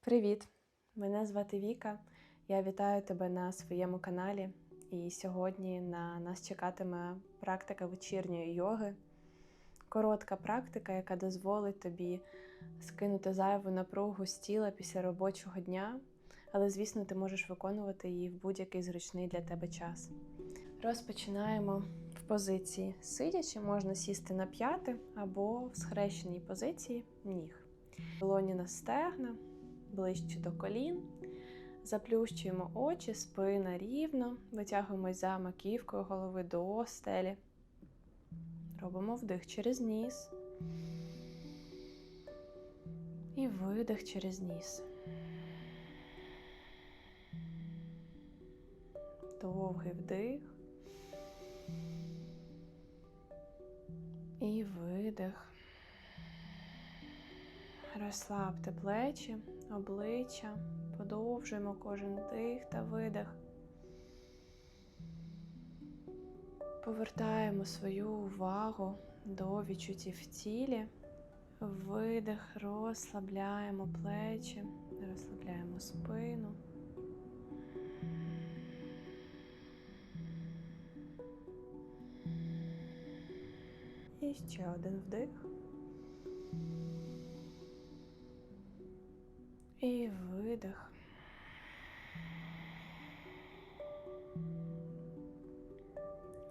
Привіт! Мене звати Віка. Я вітаю тебе на своєму каналі. І сьогодні на нас чекатиме практика вечірньої йоги. Коротка практика, яка дозволить тобі скинути зайву напругу з тіла після робочого дня, але, звісно, ти можеш виконувати її в будь-який зручний для тебе час. Розпочинаємо в позиції сидячи, можна сісти на п'яти або в схрещеній позиції ніг. Долоні на стегна, ближче до колін. Заплющуємо очі, спина рівно, витягуємось за маківкою голови до стелі. Робимо вдих через ніс. І видих через ніс. Довгий вдих. І видих. Розслабте плечі, обличчя, подовжуємо кожен дих та видих. Повертаємо свою увагу до відчуттів в тілі. Видих, розслабляємо плечі, розслабляємо спину. І ще один вдих. І видих.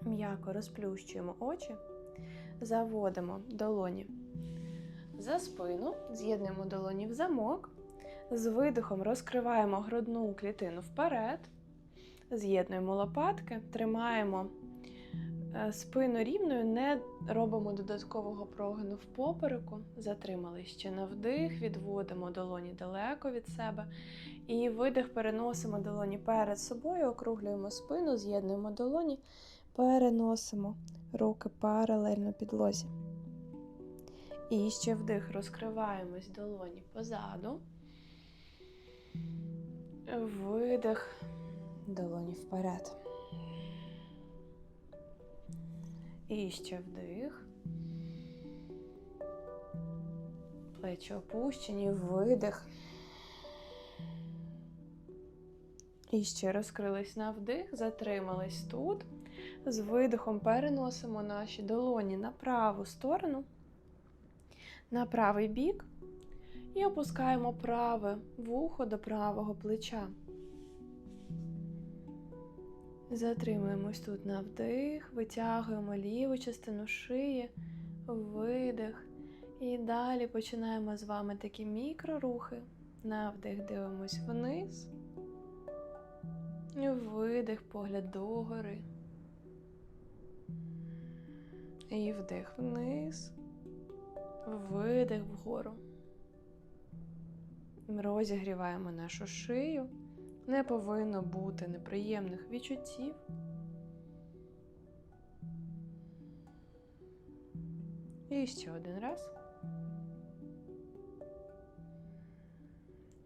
М'яко розплющуємо очі, заводимо долоні за спину, з'єднуємо долоні в замок, з видихом розкриваємо грудну клітину вперед, з'єднуємо лопатки, тримаємо спину рівною, не робимо додаткового прогину в попереку, затримали ще на вдих, відводимо долоні далеко від себе. І видих переносимо долоні перед собою, округлюємо спину, з'єднуємо долоні, переносимо руки паралельно підлозі. І ще вдих, розкриваємось долоні позаду. Видих, долоні вперед. І ще вдих. Плечі опущені, видих. І ще розкрились на вдих, затримались тут. З видихом переносимо наші долоні на праву сторону, на правий бік. І опускаємо праве вухо до правого плеча. Затримуємось тут на вдих, витягуємо ліву частину шиї, видих. І далі починаємо з вами такі мікрорухи. На вдих дивимось вниз. Видих, погляд догори. І вдих вниз, видих вгору. Розігріваємо нашу шию. Не повинно бути неприємних відчуттів. І ще один раз.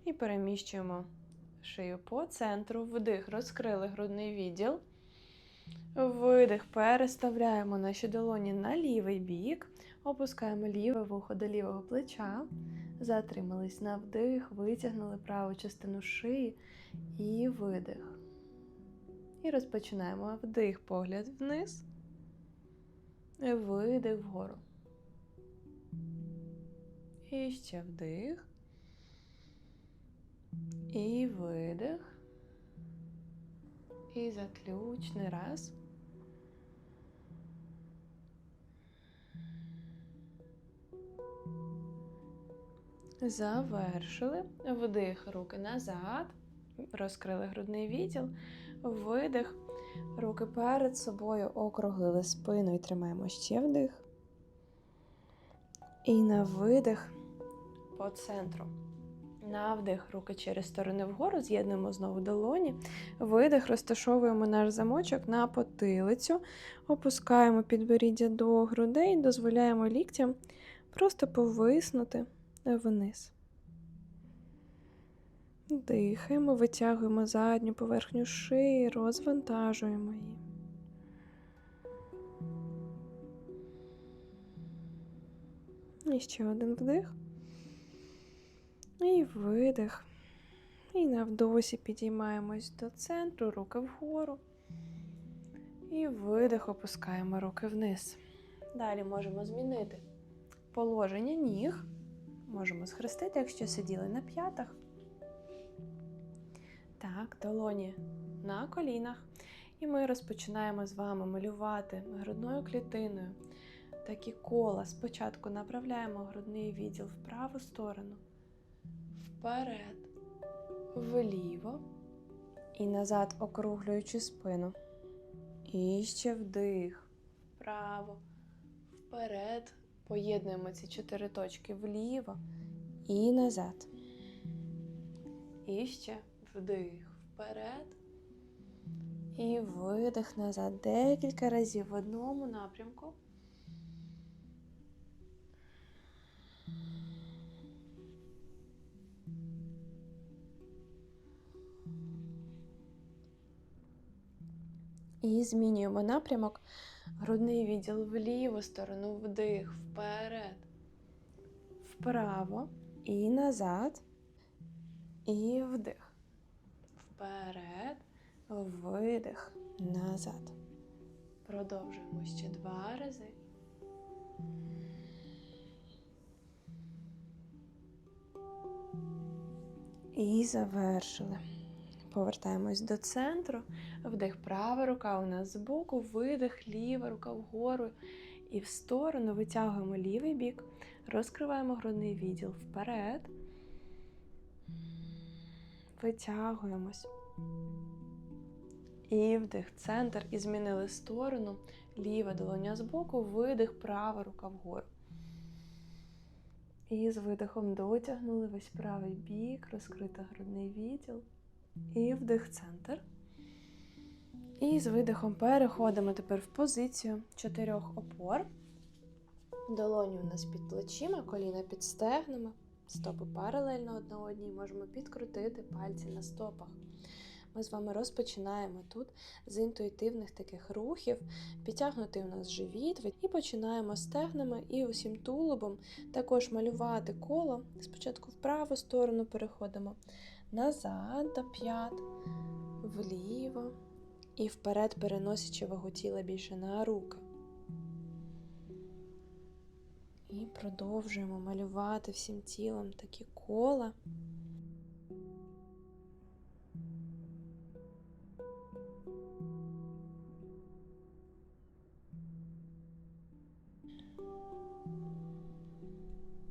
І переміщуємо шию по центру. Вдих, розкрили грудний відділ. Видих, переставляємо наші долоні на лівий бік, опускаємо ліве вухо до лівого плеча, затримались на вдих, витягнули праву частину шиї і видих. І розпочинаємо вдих, погляд вниз, видих вгору. І ще вдих. І видих. І заключний раз. Завершили. Вдих, руки назад. Розкрили грудний відділ. Видих. Руки перед собою округлили спину і тримаємо ще вдих. І на видих по центру. На вдих, руки через сторони вгору, з'єднуємо знову долоні. Видих, розташовуємо наш замочок на потилицю, опускаємо підборіддя до грудей, дозволяємо ліктям просто повиснути вниз. Дихаємо, витягуємо задню поверхню шиї, розвантажуємо її. І ще один вдих. І видих. І на вдосі підіймаємось до центру, руки вгору. І видих, опускаємо руки вниз. Далі можемо змінити положення ніг. Можемо схрестити, якщо сиділи на п'ятах. Так, долоні на колінах. І ми розпочинаємо з вами малювати грудною клітиною такі кола. Спочатку направляємо грудний відділ в праву сторону, вперед, вліво і назад, округлюючи спину. І ще вдих, вправо, вперед. Поєднуємо ці чотири точки вліво і назад. І ще вдих вперед. І видих назад декілька разів в одному напрямку. І змінюємо напрямок. Грудний відділ в ліву сторону, вдих, вперед, вправо і назад. І вдих. Вперед, видих, назад. Продовжуємо ще два рази. І завершили. Повертаємось до центру. Вдих, права рука у нас збоку, видих, ліва рука вгору і в сторону. Витягуємо лівий бік, розкриваємо грудний відділ вперед. Витягуємось. І вдих, центр. І змінили сторону. Ліва долоня збоку, видих, права рука вгору. І з видихом дотягнули весь правий бік, розкрита грудний відділ. І вдих центр. І з видихом переходимо тепер в позицію чотирьох опор. Долоні у нас під плечима, коліна під стегнами, стопи паралельно одна одній, можемо підкрутити пальці на стопах. Ми з вами розпочинаємо тут з інтуїтивних таких рухів, підтягнути у нас живіт, і починаємо стегнами і усім тулубом також малювати коло. Спочатку в праву сторону переходимо назад до п'ят, вліво і вперед, переносячи вагу тіла більше на руки. І продовжуємо малювати всім тілом такі кола.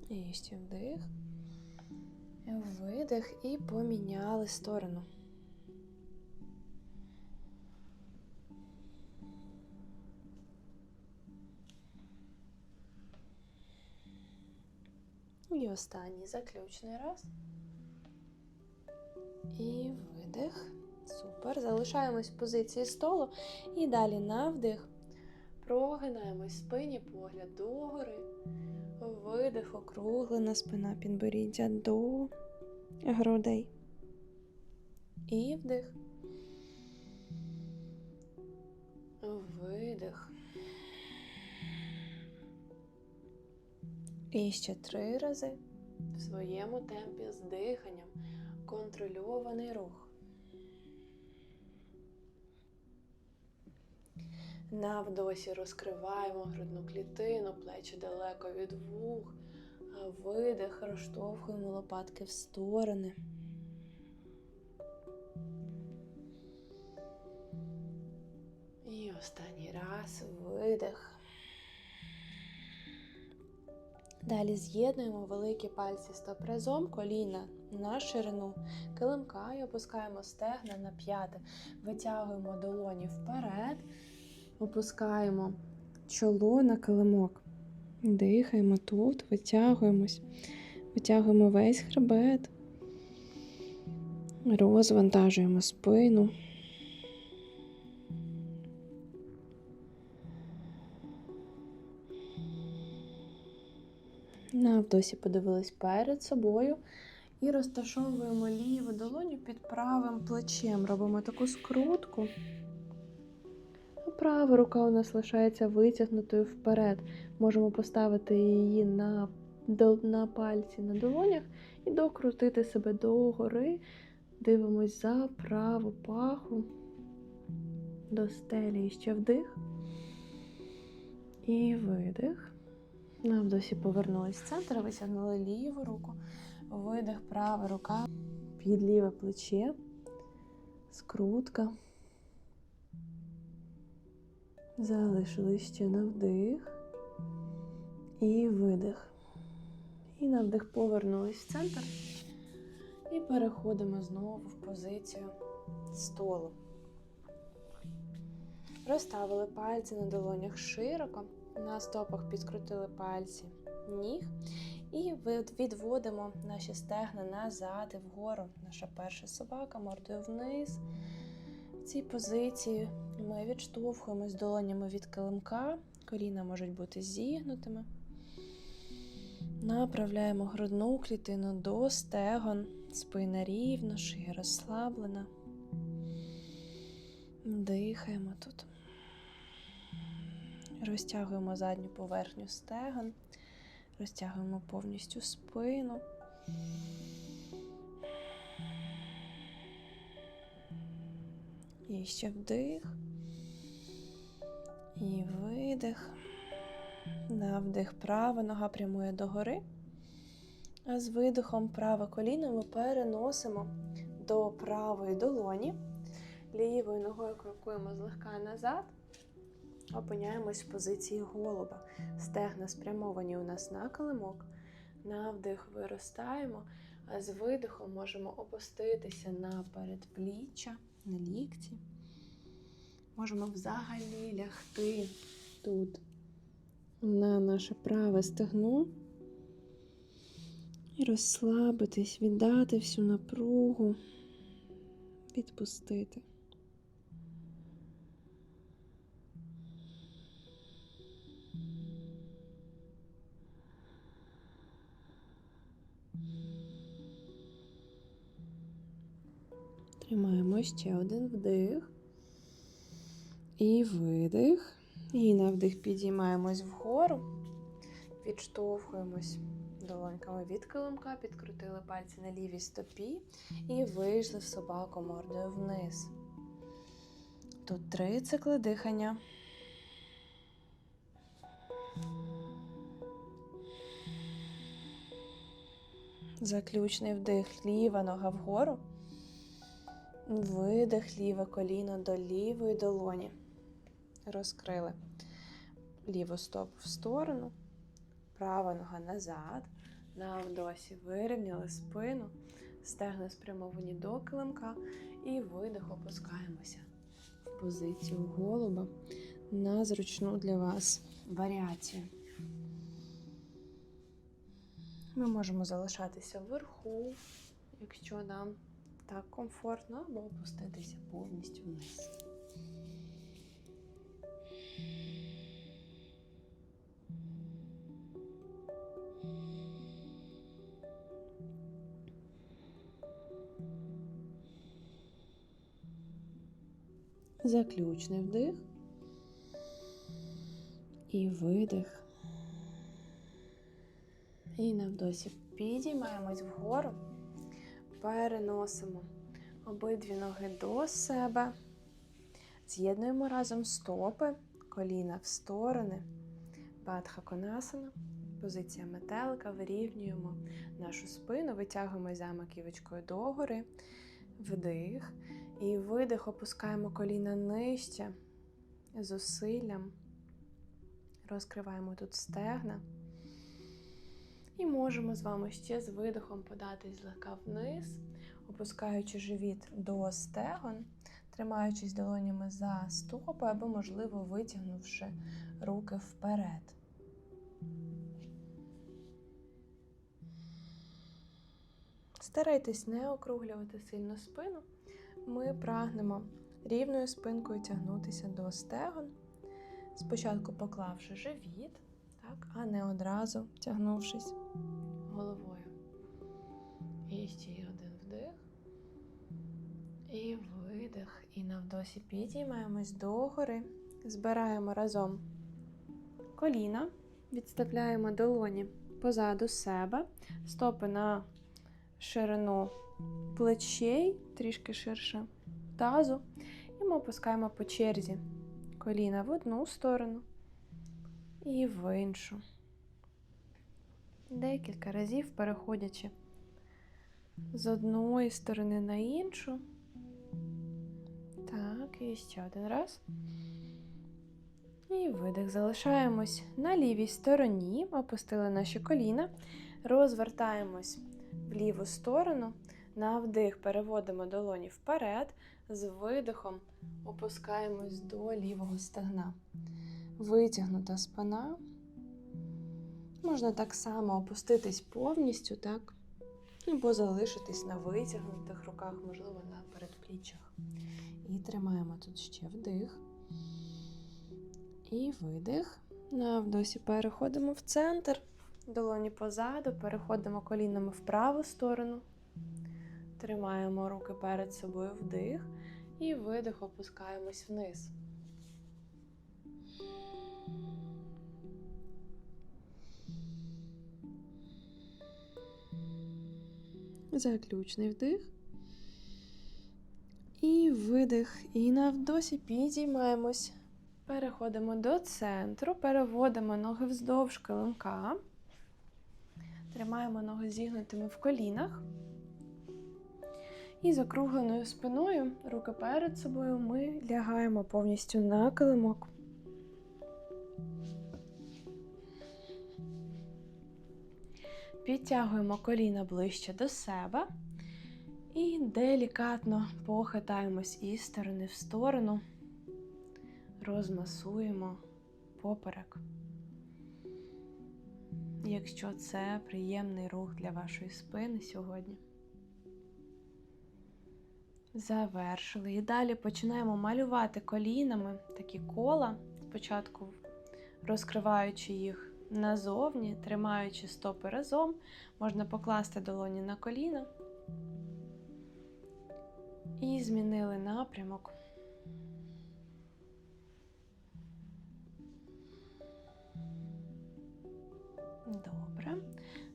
І ще вдих, видих і поміняли сторону. І останній заключний раз. І видих. Супер. Залишаємось в позиції столу. І далі на вдих. Прогинаємось спині, погляд догори. Видих, округлена спина підборіддя до грудей. І вдих. Видих. І ще три рази в своєму темпі з диханням контрольований рух. На вдосі розкриваємо грудну клітину, плечі далеко від вух, видих, розштовхуємо лопатки в сторони. І останній раз видих. Далі з'єднуємо великі пальці стоп разом, коліна на ширину килимка і опускаємо стегна на п'яти, витягуємо долоні вперед, опускаємо чоло на килимок. Дихаємо тут, витягуємось, витягуємо весь хребет, розвантажуємо спину. На вдосі подивились перед собою і розташовуємо ліву долоню під правим плечем. Робимо таку скрутку. Права рука у нас лишається витягнутою вперед. Можемо поставити її на, на пальці на долонях і докрутити себе догори, Дивимось за праву паху до стелі і ще вдих. І видих. Навдосі повернулись в центр, витягнули ліву руку. Видих, права рука під ліве плече. Скрутка. Залишили ще на вдих. І видих. І на вдих повернулись в центр. І переходимо знову в позицію столу. Розставили пальці на долонях широко, на стопах підкрутили пальці ніг і відводимо наші стегна назад і вгору. Наша перша собака мордою вниз. В цій позиції ми відштовхуємось долонями від килимка, коліна можуть бути зігнутими. Направляємо грудну клітину до стегон, спина рівно, шия розслаблена. Дихаємо тут. Розтягуємо задню поверхню стегон, розтягуємо повністю спину. І ще вдих. І видих. На вдих права нога прямує догори. А з видихом праве коліно ми переносимо до правої долоні. Лівою ногою крокуємо злегка назад. Опиняємось в позиції голуба. Стегна спрямовані у нас на килимок. На вдих виростаємо, а з видихом можемо опуститися на передпліччя, на лікті. Можемо взагалі лягти тут на наше праве стегно і розслабитись, віддати всю напругу, відпустити. Тримаємо ще один вдих і видих. І на вдих підіймаємось вгору, відштовхуємось долоньками від килимка, підкрутили пальці на лівій стопі і вийшли в собаку мордою вниз. Тут три цикли дихання. Заключний вдих, ліва нога вгору. Видих ліве коліно до лівої долоні. Розкрили ліву стопу в сторону, права нога назад. На вдосі вирівняли спину, стегна спрямовані до килимка і видих опускаємося в позицію голуба на зручну для вас варіацію. Ми можемо залишатися вверху, якщо нам так комфортно, або опуститися повністю вниз. Заключний вдих і видих. І на вдосі підіймаємось вгору, переносимо обидві ноги до себе, з'єднуємо разом стопи, коліна в сторони, Бадха Конасана, позиція метелика, вирівнюємо нашу спину, витягуємо за маківочкою догори, вдих. І видих, опускаємо коліна нижче, зусиллям, розкриваємо тут стегна. І можемо з вами ще з видихом податись злегка вниз, опускаючи живіт до стегон, тримаючись долонями за стопи або, можливо, витягнувши руки вперед. Старайтесь не округлювати сильно спину. Ми прагнемо рівною спинкою тягнутися до стегон, спочатку поклавши живіт, так, а не одразу тягнувшись головою. І ще один вдих. І видих. І навдосі підіймаємось догори, збираємо разом коліна, відставляємо долоні позаду себе, стопи на ширину плечей, трішки ширше тазу. І ми опускаємо по черзі коліна в одну сторону і в іншу. Декілька разів переходячи з одної сторони на іншу. Так, і ще один раз. І видих. Залишаємось на лівій стороні, опустили наші коліна, розвертаємось в ліву сторону. На вдих переводимо долоні вперед, з видихом опускаємось до лівого стегна. Витягнута спина. Можна так само опуститись повністю, так? Або залишитись на витягнутих руках, можливо, на передпліччях. І тримаємо тут ще вдих. І видих. На вдосі переходимо в центр. Долоні позаду, переходимо колінами в праву сторону. Тримаємо руки перед собою вдих. І видих, опускаємось вниз. Заключний вдих. І видих. І на вдосі підіймаємось. Переходимо до центру, переводимо ноги вздовж килимка. Тримаємо ноги зігнутими в колінах. І з округленою спиною, руки перед собою, ми лягаємо повністю на килимок. Підтягуємо коліна ближче до себе і делікатно похитаємось із сторони в сторону, розмасуємо поперек. Якщо це приємний рух для вашої спини сьогодні. Завершили. І далі починаємо малювати колінами такі кола, спочатку розкриваючи їх назовні, тримаючи стопи разом, можна покласти долоні на коліна. І змінили напрямок. Добре.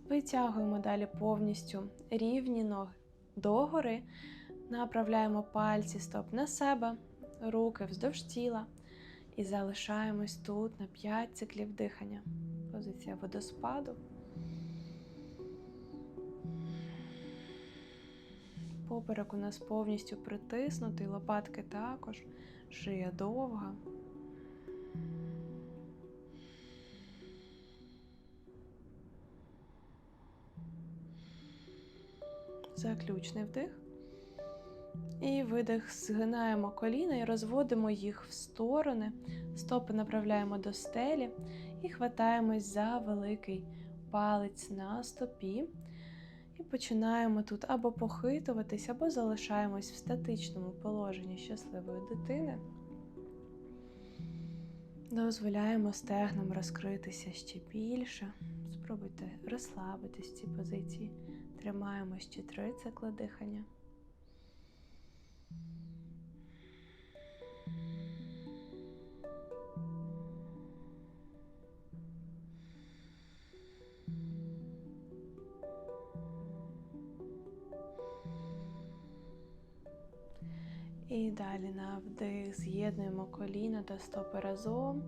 Витягуємо далі повністю рівні ноги догори. Направляємо пальці стоп на себе, руки вздовж тіла. І залишаємось тут на 5 циклів дихання. Позиція водоспаду. Поперек у нас повністю притиснутий, лопатки також, шия довга. Заключний вдих. І видих, згинаємо коліна і розводимо їх в сторони, стопи направляємо до стелі і хватаємось за великий палець на стопі. І починаємо тут або похитуватись, або залишаємось в статичному положенні щасливої дитини. Дозволяємо стегнам розкритися ще більше. Спробуйте розслабитись в цій позиції. Тримаємо ще три цикли дихання. І далі на вдих з'єднуємо коліна та стопи разом,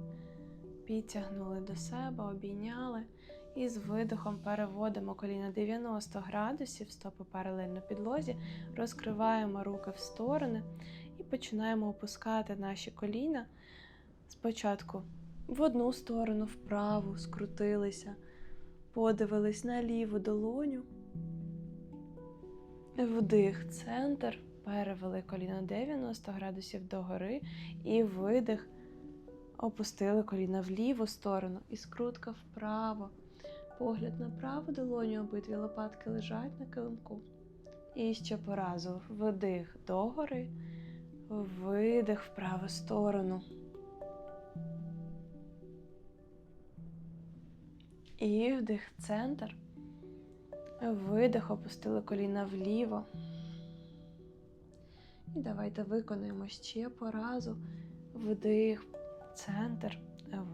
підтягнули до себе, обійняли. І з видихом переводимо коліна 90 градусів, стопи паралельно підлозі, розкриваємо руки в сторони і починаємо опускати наші коліна. Спочатку в одну сторону, вправу, скрутилися, подивились на ліву долоню, вдих, центр. Перевели коліна 90 градусів догори і видих. Опустили коліна в ліву сторону і скрутка вправо. Погляд на праву долоню, обидві лопатки лежать на килимку. І ще по разу вдих догори, видих в праву сторону. І вдих центр. Видих, опустили коліна вліво. І давайте виконуємо ще по разу. Вдих, центр,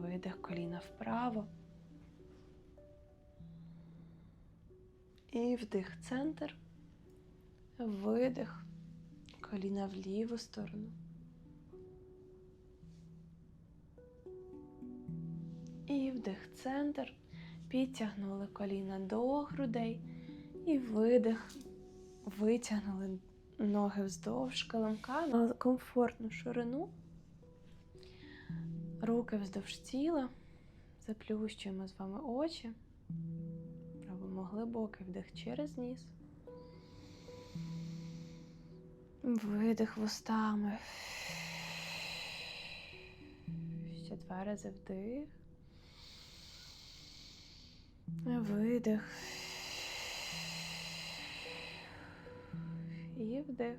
видих, коліна вправо. І вдих, центр, Видих. Коліна в ліву сторону. І вдих центр. Підтягнули коліна до грудей. І видих. Витягнули ноги вздовж килимка на комфортну ширину. Руки вздовж тіла. Заплющуємо з вами очі. Робимо глибокий вдих через ніс. Видих вустами. Ще два рази вдих. Видих. І вдих.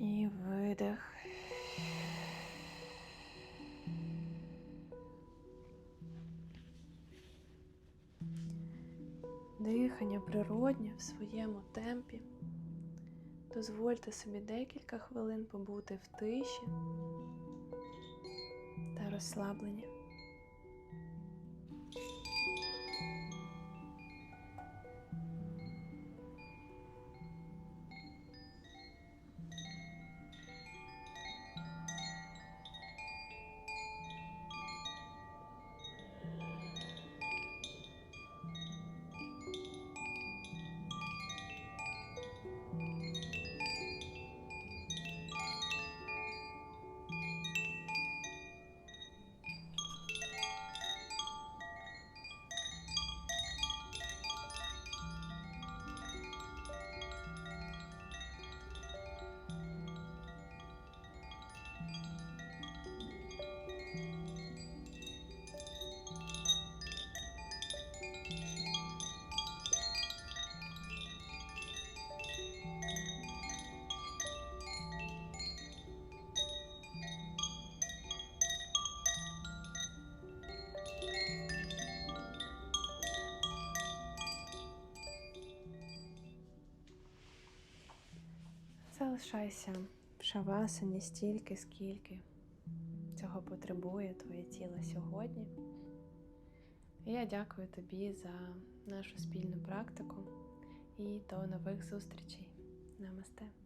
І видих. Дихання природнє в своєму темпі. Дозвольте собі декілька хвилин побути в тиші та розслабленні. Залишайся в шавасані стільки, скільки цього потребує твоє тіло сьогодні. І я дякую тобі за нашу спільну практику і до нових зустрічей. Намасте.